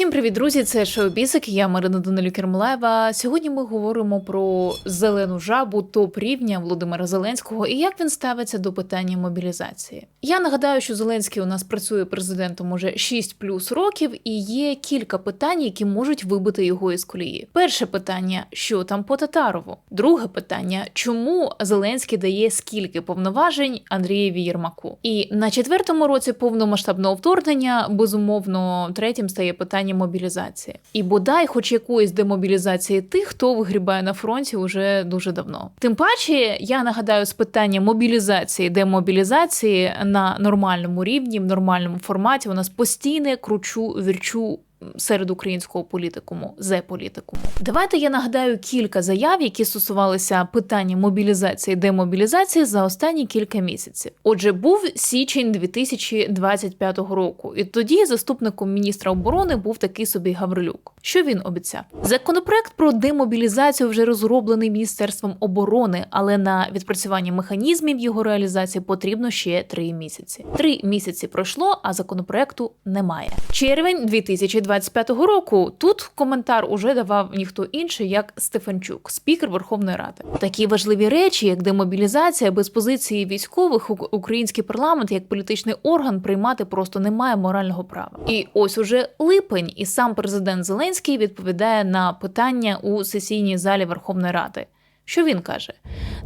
Всім привіт, друзі! Це шоу Бісик. Я Марина Данилюк Кермлева. Сьогодні ми говоримо про зелену жабу топ рівня Володимира Зеленського і як він ставиться до питання мобілізації. Я нагадаю, що Зеленський у нас працює президентом уже 6 плюс років, і є кілька питань, які можуть вибити його із колії. Перше питання: що там по Татарову? Друге питання: чому Зеленський дає скільки повноважень Андрієві Єрмаку? І на четвертому році повномасштабного вторгнення безумовно третім стає питання мобілізації. І бодай, хоч якоїсь демобілізації тих, хто вигрібає на фронті уже дуже давно. Тим паче, я нагадаю, з питання мобілізації, демобілізації на нормальному рівні, в нормальному форматі у нас постійне кручу вірчу. Серед українського політикуму, зе політикуму. Давайте я нагадаю кілька заяв, які стосувалися питання мобілізації, демобілізації за останні кілька місяців. Отже, був січень 2025 року, і тоді заступником міністра оборони був такий собі Гаврилюк. Що він обіцяв? Законопроект про демобілізацію вже розроблений міністерством оборони, але на відпрацювання механізмів його реалізації потрібно ще три місяці. Три місяці пройшло, а законопроекту немає. Червень 2025 року. Тут коментар уже давав ніхто інший, як Стефанчук, спікер Верховної Ради. Такі важливі речі, як демобілізація без позиції військових, ук- український парламент як політичний орган приймати просто не має морального права. І ось уже липень, і сам президент Зеленський відповідає на питання у сесійній залі Верховної Ради. Що він каже?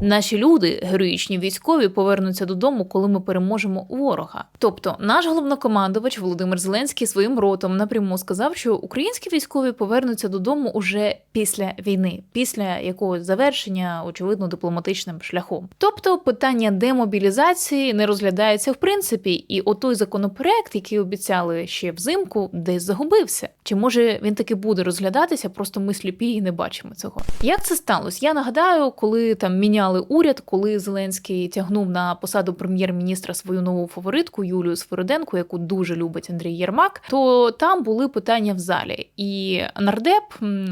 Наші люди, героїчні військові, повернуться додому, коли ми переможемо ворога. Тобто, наш головнокомандувач Володимир Зеленський своїм ротом напряму сказав, що українські військові повернуться додому уже після війни, після якогось завершення, очевидно, дипломатичним шляхом. Тобто, питання демобілізації не розглядається в принципі, і отой законопроект, який обіцяли ще взимку, десь загубився. Чи може він таки буде розглядатися? Просто ми сліпі і не бачимо цього. Як це сталося? Я нагадаю, коли там міняли уряд, коли Зеленський тягнув на посаду прем'єр-міністра свою нову фаворитку Юлію Сфороденко, яку дуже любить Андрій Єрмак, то там були питання в залі, і нардеп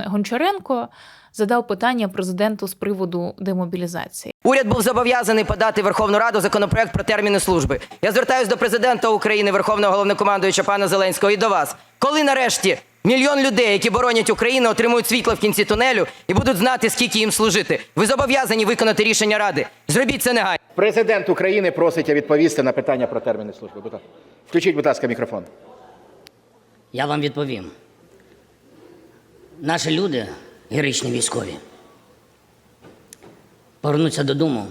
Гончаренко задав питання президенту з приводу демобілізації. Уряд був зобов'язаний подати Верховну Раду законопроект про терміни служби. Я звертаюся до президента України, Верховного головнокомандуюча пана Зеленського і до вас. Коли нарешті мільйон людей, які боронять Україну, отримують світло в кінці тунелю і будуть знати, скільки їм служити. Ви зобов'язані виконати рішення Ради. Зробіть це негайно. Президент України просить відповісти на питання про терміни служби. Будь ласка. Включіть, будь ласка, мікрофон. Я вам відповім. Наші люди, героїчні військові, повернуться додому,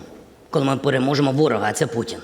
коли ми переможемо ворога, а це Путін.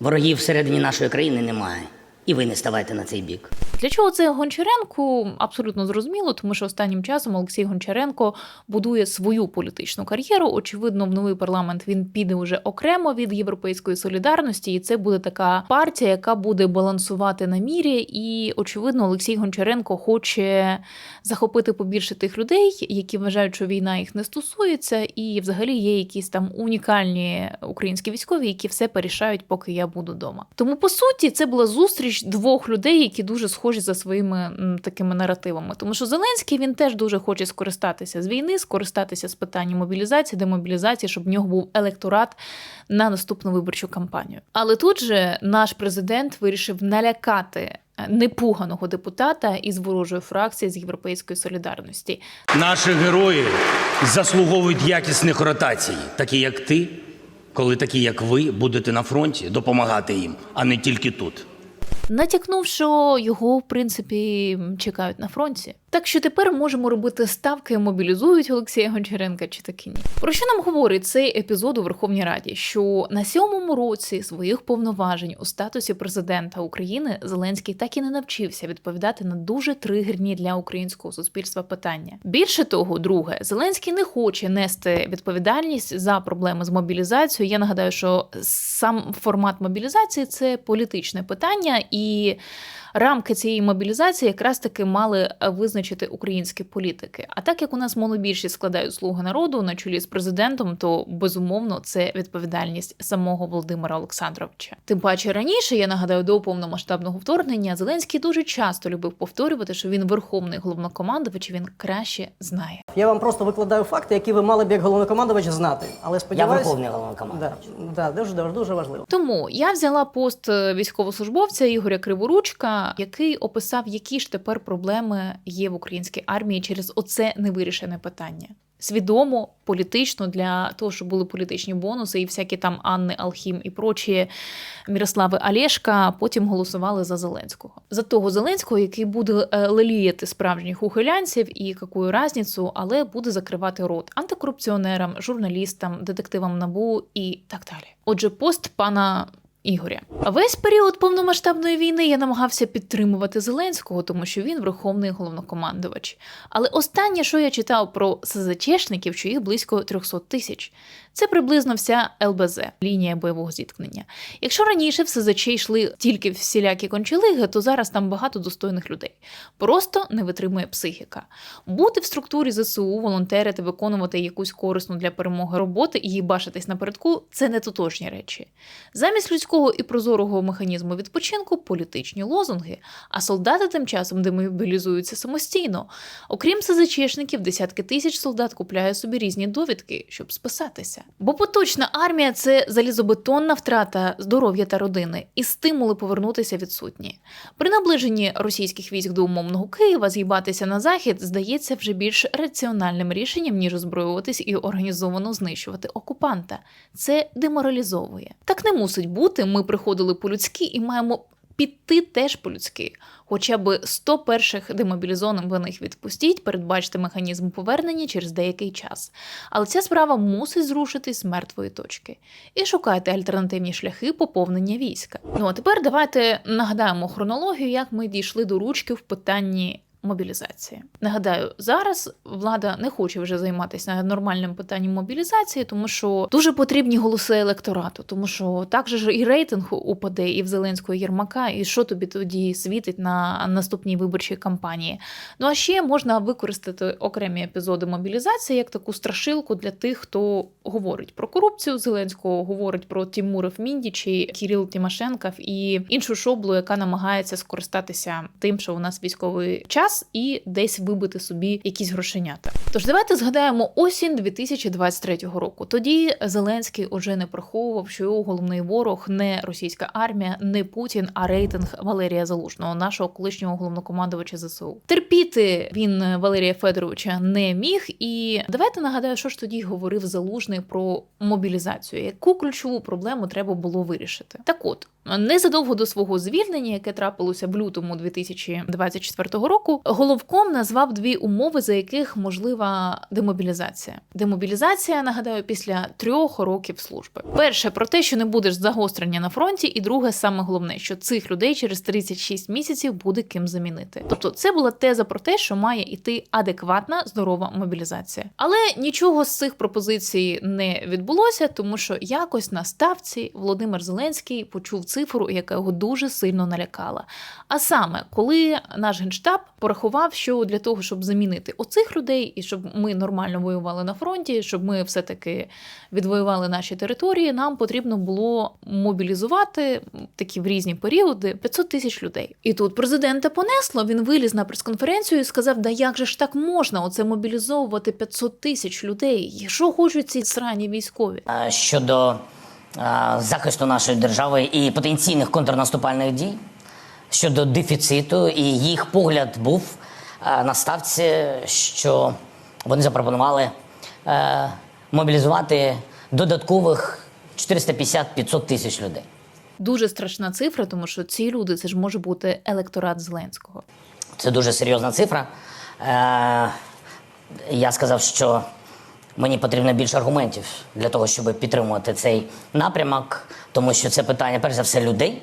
Ворогів всередині нашої країни немає. І ви не ставайте на цей бік. Для чого це Гончаренко? Абсолютно зрозуміло, тому що останнім часом Олексій Гончаренко будує свою політичну кар'єру. Очевидно, в новий парламент він піде вже окремо від європейської солідарності, і це буде така партія, яка буде балансувати на мірі. І очевидно, Олексій Гончаренко хоче захопити побільше тих людей, які вважають, що війна їх не стосується, і взагалі є якісь там унікальні українські військові, які все порішають, поки я буду вдома. Тому по суті, це була зустріч двох людей, які дуже схожі за своїми такими наративами. Тому що Зеленський він теж дуже хоче скористатися з війни, скористатися з питання мобілізації, демобілізації, щоб в нього був електорат на наступну виборчу кампанію. Але тут же наш президент вирішив налякати. е, Непуганого депутата із ворожої фракції з європейської солідарності, Наші герої заслуговують якісних ротацій, такі як ти, коли такі, як ви, будете на фронті, допомагати їм, а не тільки тут. Натякнув, що його в принципі чекають на фронті. Так що тепер можемо робити ставки, мобілізують Олексія Гончаренка чи таки ні. Про що нам говорить цей епізод у Верховній Раді? Що на сьомому році своїх повноважень у статусі президента України Зеленський так і не навчився відповідати на дуже тригерні для українського суспільства питання. Більше того, друге, Зеленський не хоче нести відповідальність за проблеми з мобілізацією. Я нагадаю, що сам формат мобілізації це політичне питання, і рамки цієї мобілізації якраз таки мали е, визначити українські політики. А так як у нас монобільшість складають слуги народу на чолі з президентом, то безумовно це відповідальність самого Володимира Олександровича. Тим паче раніше, я нагадаю, до повномасштабного вторгнення Зеленський дуже часто любив повторювати, що він верховний головнокомандувач, і він краще знає. Я вам просто викладаю факти, які ви мали б як головнокомандувач знати. Але Я сподіваюся, верховний головнокомандувач. да, да, дуже, дуже, дуже важливо. Тому я взяла пост е, військовослужбовця Ігоря Криворучка, який описав, які ж тепер проблеми є в українській армії через оце невирішене питання. Свідомо, політично для того, щоб були політичні бонуси, і всякі там Анни Алхім і прочі Мірослави Алєшка потім голосували за Зеленського. За того Зеленського, який буде е, леліяти справжніх ухилянців і какую разницю, але буде закривати рот антикорупціонерам, журналістам, детективам набу і так далі. Отже, пост пана. Ігоря, весь період повномасштабної війни я намагався підтримувати Зеленського, тому що він верховний головнокомандувач. Але останнє, що я читав про СЗЧшників, що їх близько 300 тисяч. Це приблизно вся ЛБЗ лінія бойового зіткнення. Якщо раніше в СЗЧ йшли тільки всілякі кончелиги, то зараз там багато достойних людей. Просто не витримує психіка. Бути в структурі ЗСУ, волонтерити, виконувати якусь корисну для перемоги роботи і їбашитись напередку це не тотожні речі. Замість людського і прозорого механізму відпочинку політичні лозунги, а солдати тим часом демобілізуються самостійно. Окрім СЗЧшників, десятки тисяч солдат купляє собі різні довідки, щоб списатися. Бо поточна армія це залізобетонна втрата здоров'я та родини, і стимули повернутися відсутні. При наближенні російських військ до умовного Києва з'їбатися на захід здається вже більш раціональним рішенням, ніж озброюватись і організовано знищувати окупанта. Це деморалізовує. Так не мусить бути. Ми приходили по-людськи і маємо піти теж по-людськи. Хоча б 100 перших демобілізованих відпустіть, передбачте механізм повернення через деякий час. Але ця справа мусить зрушитись з мертвої точки. І шукайте альтернативні шляхи поповнення війська. Ну а тепер давайте нагадаємо хронологію, як ми дійшли до ручки в питанні. Мобілізації. Нагадаю, зараз влада не хоче вже займатися нормальним питанням мобілізації, тому що дуже потрібні голоси електорату, тому що так же ж і рейтинг упаде і в Зеленського Єрмака, і що тобі тоді світить на наступній виборчій кампанії. Ну а ще можна використати окремі епізоди мобілізації як таку страшилку для тих, хто говорить про корупцію Зеленського, говорить про Тімуров Міндічі, Кіріл Тимошенков і іншу шоблу, яка намагається скористатися тим, що у нас військовий час, і десь вибити собі якісь грошенята. Тож давайте згадаємо осінь 2023 року. Тоді Зеленський уже не приховував, що його головний ворог не російська армія, не Путін, а рейтинг Валерія Залужного, нашого колишнього головнокомандувача ЗСУ. Терпіти він Валерія Федоровича не міг. І давайте нагадаю, що ж тоді говорив Залужний про мобілізацію, яку ключову проблему треба було вирішити. Так от. Незадовго до свого звільнення, яке трапилося в лютому 2024 року, головком назвав дві умови, за яких можлива демобілізація. Демобілізація, нагадаю, після трьох років служби. Перше про те, що не будеш загострення на фронті, і друге, саме головне, що цих людей через 36 місяців буде ким замінити. Тобто, це була теза про те, що має іти адекватна здорова мобілізація. Але нічого з цих пропозицій не відбулося, тому що якось на ставці Володимир Зеленський почув цифру, яка його дуже сильно налякала. А саме, коли наш генштаб порахував, що для того, щоб замінити оцих людей, і щоб ми нормально воювали на фронті, щоб ми все-таки відвоювали наші території, нам потрібно було мобілізувати такі в різні періоди 500 тисяч людей. І тут президента понесло. Він виліз на прес-конференцію і сказав: Да як же ж так можна оце мобілізовувати 500 тисяч людей? Що хочуть ці срані військові? Щодо захисту нашої держави і потенційних контрнаступальних дій, щодо дефіциту, і їх погляд був е, на ставці, що вони запропонували е, мобілізувати додаткових 450-500 тисяч людей. Дуже страшна цифра, тому що ці люди це ж може бути електорат Зеленського. Це дуже серйозна цифра. Е, я сказав, що мені потрібно більше аргументів для того, щоб підтримувати цей напрямок, тому що це питання, перш за все, людей.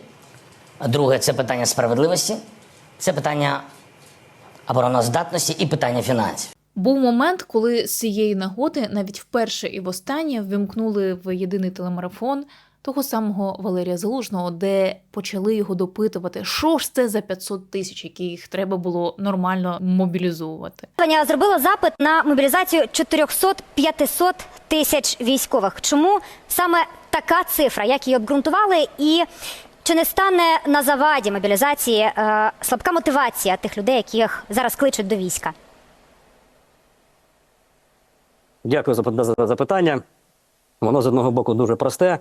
А Друге, це питання справедливості, це питання обороноздатності і питання фінансів. Був момент, коли з цієї нагоди навіть вперше і востаннє ввімкнули в єдиний телемарафон того самого Валерія Залужного, де почали його допитувати, що ж це за 500 тисяч, яких треба було нормально мобілізовувати. Опитування зробило запит на мобілізацію 400-500 тисяч військових. Чому саме така цифра, як її обґрунтували, і чи не стане на заваді мобілізації е, слабка мотивація тих людей, яких зараз кличуть до війська? Дякую за за запитання. Воно з одного боку дуже просте,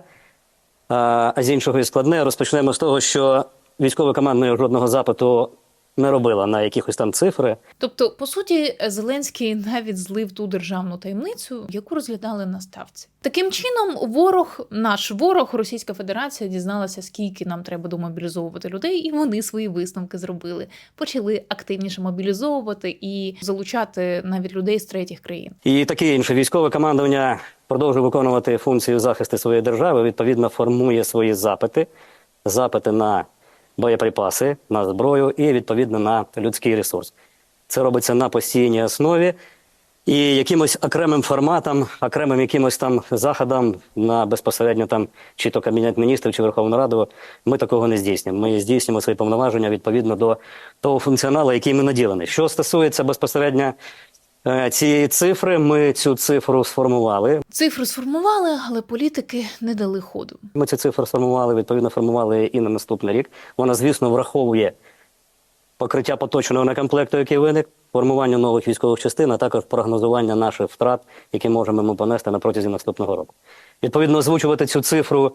а з іншого і складне. Розпочнемо з того, що військово командування жодного запиту не робила на якихось там цифри. Тобто, по суті, Зеленський навіть злив ту державну таємницю, яку розглядали на ставці. Таким чином, ворог, наш ворог, Російська Федерація, дізналася, скільки нам треба домобілізовувати людей, і вони свої висновки зробили. Почали активніше мобілізовувати і залучати навіть людей з третіх країн. І таке інше військове командування продовжує виконувати функцію захисту своєї держави. Відповідно, формує свої запити, запити на боєприпаси, на зброю і відповідно на людський ресурс. Це робиться на постійній основі. І якимось окремим форматом, окремим якимось там заходом на безпосередньо там чи то Кабінет міністрів, чи Верховну Раду, ми такого не здійснюємо. Ми здійснюємо свої повноваження відповідно до того функціоналу, який ми наділені. Що стосується безпосередньо цієї цифри, ми цю цифру сформували. Цифру сформували, але політики не дали ходу. Ми цю цифру сформували, відповідно, формували і на наступний рік. Вона, звісно, враховує покриття поточного некомплекту, який виник, формування нових військових частин, а також прогнозування наших втрат, які можемо ми понести на протязі наступного року. Відповідно, озвучувати цю цифру,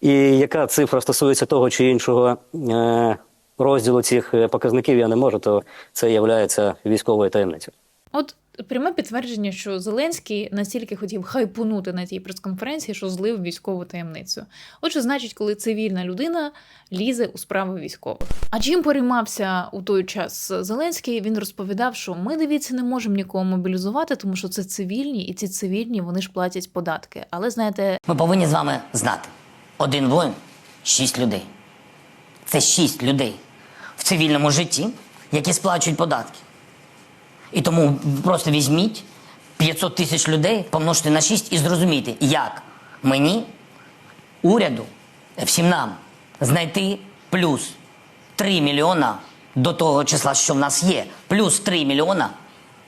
і яка цифра стосується того чи іншого е, розділу цих е, показників, я не можу, то це є військовою таємницею. От пряме підтвердження, що Зеленський настільки хотів хайпунути на тій прес-конференції, що злив військову таємницю. Отже, значить, коли цивільна людина лізе у справи військових. А чим переймався у той час Зеленський? Він розповідав, що ми дивіться не можемо нікого мобілізувати, тому що це цивільні, і ці цивільні вони ж платять податки. Але знаєте, Ми повинні з вами знати: один воїн шість людей. Це шість людей в цивільному житті, які сплачують податки. І тому просто візьміть 500 тисяч людей, помножте на 6 і зрозумійте, як мені, уряду, всім нам знайти плюс 3 мільйона до того числа, що в нас є, плюс 3 мільйона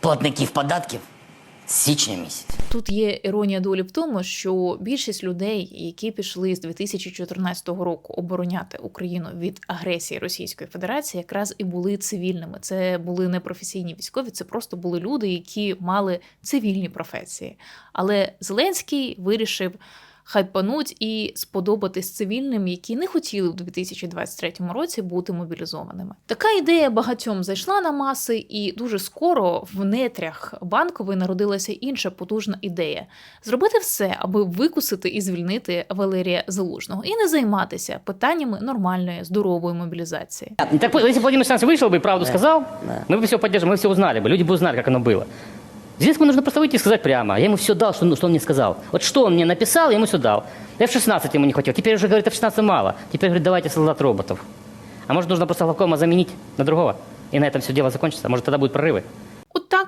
платників податків січня місяця. Тут є іронія долі в тому, що більшість людей, які пішли з 2014 року обороняти Україну від агресії Російської Федерації, якраз і були цивільними. Це були не професійні військові, це просто були люди, які мали цивільні професії. Але Зеленський вирішив Хайпануть і сподобатись цивільним, які не хотіли в 2023 році бути мобілізованими. Така ідея багатьом зайшла на маси, і дуже скоро в нетрях банкової народилася інша потужна ідея зробити все, аби викусити і звільнити Валерія Залужного, і не займатися питаннями нормальної здорової мобілізації. Так вот, если бы Владимир Александрович вышел бы и правду сказал, мы бы все поддерживали, мы все узнали бы, люди бы узнали, как оно было. Зеленскому нужно просто выйти и сказать прямо. Я ему все дал, что, что он мне сказал. Вот что он мне написал, я ему все дал. Я в 16 ему не хотел. Теперь уже говорит, а в 16 мало. Теперь говорит, давайте солдат роботов. А может, нужно просто Главкома заменить на другого? И на этом все дело закончится. А может, тогда будут прорывы.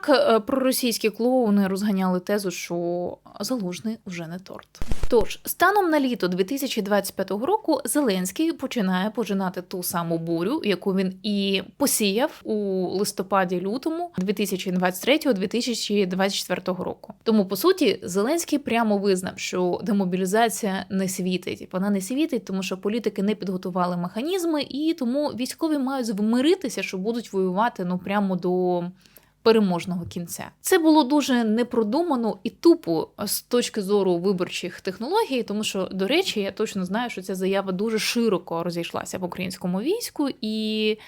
От так е, проросійські клоуни розганяли тезу, що залужний вже не торт. Тож, станом на літо 2025 року Зеленський починає пожинати ту саму бурю, яку він і посіяв у листопаді-лютому 2023-2024 року. Тому, по суті, Зеленський прямо визнав, що демобілізація не світить. Вона не світить, тому що політики не підготували механізми, і тому військові мають змиритися, що будуть воювати ну прямо до переможного кінця. Це було дуже непродумано і тупо з точки зору виборчих технологій, тому що, до речі, я точно знаю, що ця заява дуже широко розійшлася в українському війську, і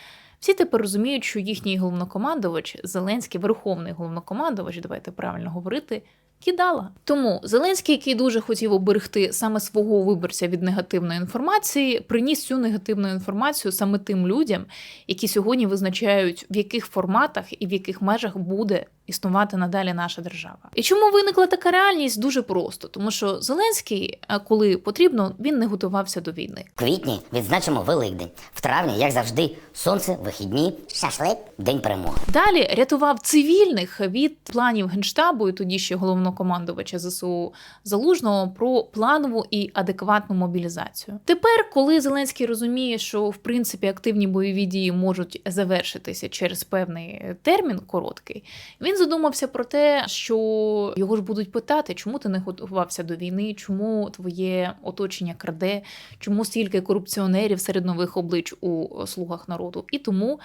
всі тепер розуміють, що їхній головнокомандувач, Зеленський, верховний головнокомандувач, давайте правильно говорити. Кидала. Тому Зеленський, який дуже хотів оберегти саме свого виборця від негативної інформації, приніс цю негативну інформацію саме тим людям, які сьогодні визначають, в яких форматах і в яких межах буде існувати надалі наша держава. І чому виникла така реальність? Дуже просто, тому що Зеленський, е, коли потрібно, він не готувався до війни. В квітні відзначимо Великдень. В травні, як завжди, сонце, вихідні, шашлик, день перемоги. Далі рятував цивільних від планів генштабу і тоді ще головнокомандувача ЗСУ Залужного про планову і адекватну мобілізацію. Тепер, коли Зеленський розуміє, що в принципі активні бойові дії можуть завершитися через певний термін короткий, він задумався про те, що його ж будуть питати, чому ти не готувався до війни, чому твоє оточення краде, чому стільки корупціонерів серед нових облич у слугах народу. І тому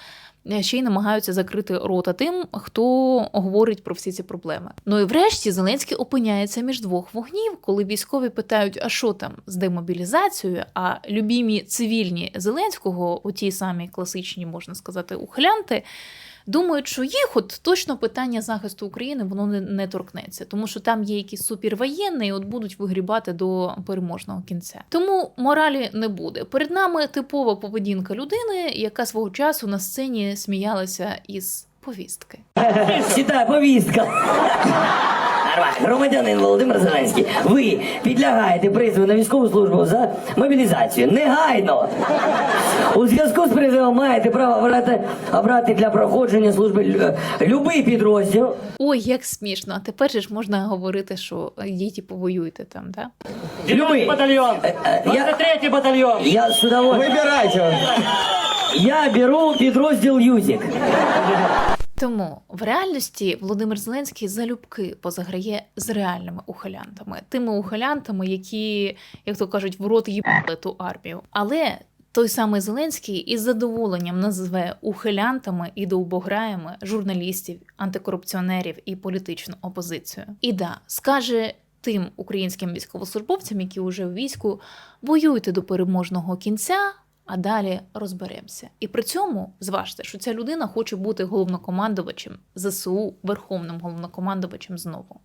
ще й намагаються закрити рота тим, хто говорить про всі ці проблеми. Ну і врешті Зеленський опиняється між двох вогнів, коли військові питають, а що там з демобілізацією, а любімі цивільні Зеленського, у ті самі класичні, можна сказати, ухилянти. Думають, що їх от точно питання захисту України воно не, не торкнеться, тому що там є якісь супервоєнні, і от будуть вигрібати до переможного кінця. Тому моралі не буде. Перед нами типова поведінка людини, яка свого часу на сцені сміялася із повістки. Читай, повістка. Нормально. Громадянин Володимир Зеленський, ви підлягаєте призову на військову службу за мобілізацію. Негайно. У зв'язку з призовом маєте право обрати, обрати для проходження служби любий підрозділ. Ой, як смішно! А тепер же ж можна говорити, що діти повоюйте там, да? Любий. батальйон, Е, е, я- 23-й батальйон. Я з удовольствием. Вибирайте. Я беру підрозділ Юзік. Тому в реальності Володимир Зеленський залюбки позаграє з реальними ухилянтами, тими ухилянтами, які, як то кажуть, в рот їбали ту армію. Але той самий Зеленський із задоволенням назве ухилянтами і довбограями журналістів, антикорупціонерів і політичну опозицію. І да, скаже. Тим українським військовослужбовцям, які вже в війську, воюйте до переможного кінця, а далі розберемося. І при цьому зважте, що ця людина хоче бути головнокомандувачем ЗСУ, верховним головнокомандувачем знову.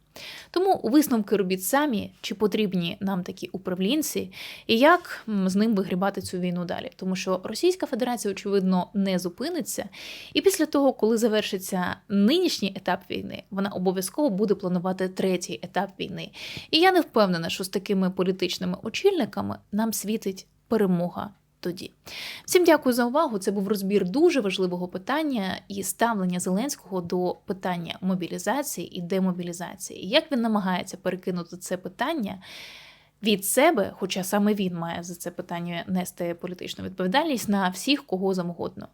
Тому висновки робіть самі, чи потрібні нам такі управлінці, і як з ним вигрібати цю війну далі. Тому що Російська Федерація, очевидно, не зупиниться. І після того, коли завершиться нинішній етап війни, вона обов'язково буде планувати третій етап війни. І я не впевнена, що з такими політичними очільниками нам світить перемога тоді. Всім дякую за увагу. Це був розбір дуже важливого питання і ставлення Зеленського до питання мобілізації і демобілізації. Як він намагається перекинути це питання від себе, хоча саме він має за це питання нести політичну відповідальність на всіх, кого завгодно.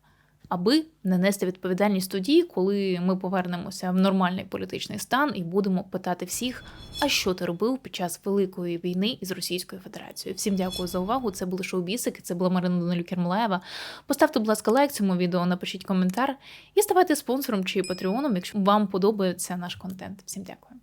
Аби не нести відповідальність тоді, коли ми повернемося в нормальний політичний стан і будемо питати всіх, а що ти робив під час великої війни із Російською Федерацією. Всім дякую за увагу. Це були шоу Бісики, це була Марина Данилюк Кермлаєва. Поставте, будь ласка, лайк цьому відео, напишіть коментар і ставайте спонсором чи патреоном, якщо вам подобається наш контент. Всім дякую.